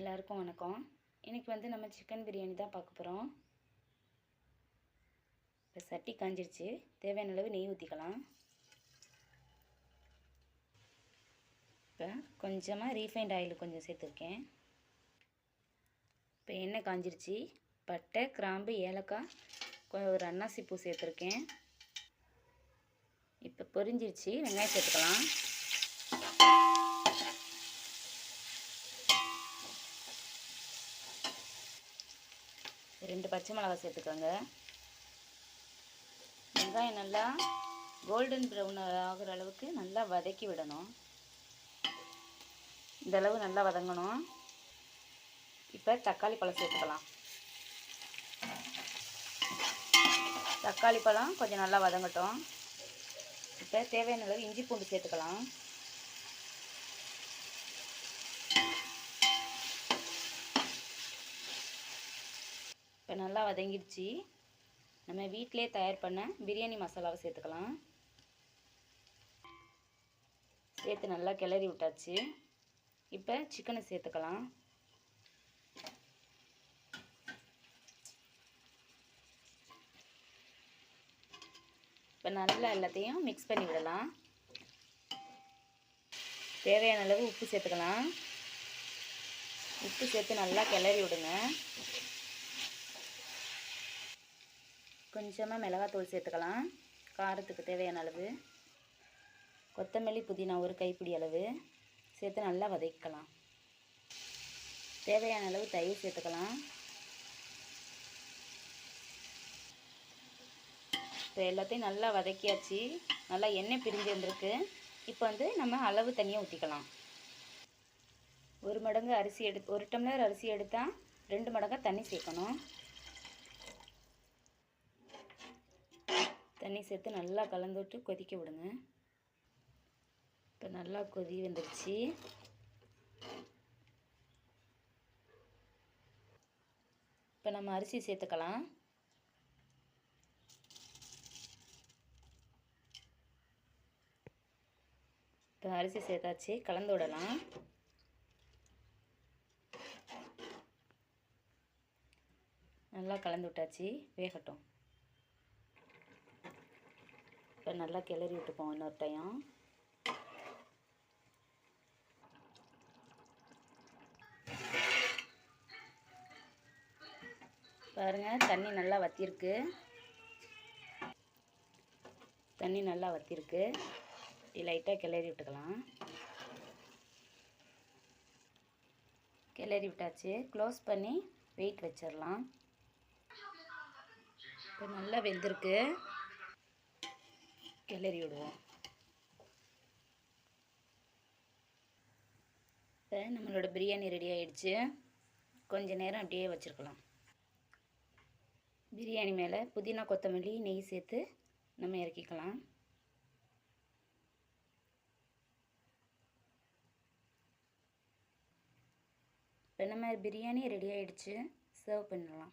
எல்லாருக்கும் வணக்கம். இன்றைக்கி வந்து நம்ம சிக்கன் பிரியாணி தான் பார்க்க போகிறோம் இப்போ சட்டி காஞ்சிருச்சு. தேவையான அளவு நெய் ஊற்றிக்கலாம் இப்போ கொஞ்சமாக ரீஃபைண்ட் ஆயில் கொஞ்சம் சேர்த்துருக்கேன். இப்போ எண்ணெய் காஞ்சிருச்சு. பட்டை கிராம்பு ஏலக்காய் ஒரு அன்னாசி பூ சேர்த்துருக்கேன். இப்போ பொரிஞ்சிருச்சு. வெங்காயம் சேர்த்துக்கலாம். ரெண்டு பச்சை மிளகாய் சேர்த்துக்கோங்க. வெங்காயம் நல்லா கோல்டன் ப்ரௌன் ஆகிற அளவுக்கு நல்லா வதக்கி விடணும். இந்த அளவு நல்லா வதங்கணும். இப்போ தக்காளி பழம் சேர்த்துக்கலாம். தக்காளி பழம் கொஞ்சம் நல்லா வதங்கட்டும். இப்போ தேவையான அளவு இஞ்சி பூண்டு சேர்த்துக்கலாம். இப்போ நல்லா வதங்கிடுச்சு. நம்ம வீட்டிலே தயார் பண்ண பிரியாணி மசாலாவை சேர்த்துக்கலாம். சேர்த்து நல்லா கிளறி விட்டாச்சு. இப்போ சிக்கனை சேர்த்துக்கலாம். இப்போ நல்லா எல்லாத்தையும் மிக்ஸ் பண்ணி விடலாம். தேவையான அளவு உப்பு சேர்த்துக்கலாம். உப்பு சேர்த்து நல்லா கிளறி விடுங்க. கொஞ்சமாக மிளகாத்தூள் சேர்த்துக்கலாம். காரத்துக்கு தேவையான அளவு. கொத்தமல்லி புதினா ஒரு கைப்பிடி அளவு. சேர்த்து நல்லா வதக்கலாம் தேவையான அளவு தயிர் சேர்த்துக்கலாம். இப்போ எல்லாத்தையும் நல்லா வதக்கியாச்சு. நல்லா எண்ணெய் பிரிஞ்சு வந்திருக்கு. இப்போ வந்து நம்ம அளவு தண்ணியை ஊற்றிக்கலாம் ஒரு மடங்கு அரிசி எடுத்து ஒரு டம்ளர் அரிசி எடுத்தால் ரெண்டு மடங்காக தண்ணி சேர்க்கணும். தண்ணி சேர்த்து நல்லா கலந்து விட்டு கொதிக்க விடுங்க. இப்போ நல்லா கொதி வந்துடுச்சு இப்போ நம்ம அரிசி சேர்த்துக்கலாம். இப்போ அரிசி சேர்த்தாச்சு கலந்து விடலாம். நல்லா கலந்து விட்டாச்சு வேகட்டும். இப்போ நல்லா கிளறி விட்டுப்போம் இன்னொரு டைம் பாருங்கள் தண்ணி நல்லா வற்றிருக்கு தண்ணி நல்லா வத்திருக்கு. லைட்டாக கிளறி விட்டுக்கலாம். கிளறி விட்டாச்சு. க்ளோஸ் பண்ணி வெயிட் வச்சிடலாம் இப்போ நல்லா வெந்திருக்கு. கிளறி விடுவோம். இப்போ நம்மளோட பிரியாணி ரெடி ஆகிடுச்சு கொஞ்ச நேரம் அப்படியே வச்சுருக்கலாம். பிரியாணி மேலே புதினா கொத்தமல்லி நெய் சேர்த்து நம்ம இறக்கிக்கலாம். இப்போ நம்ம பிரியாணி ரெடி ஆகிடுச்சு சர்வ் பண்ணலாம்.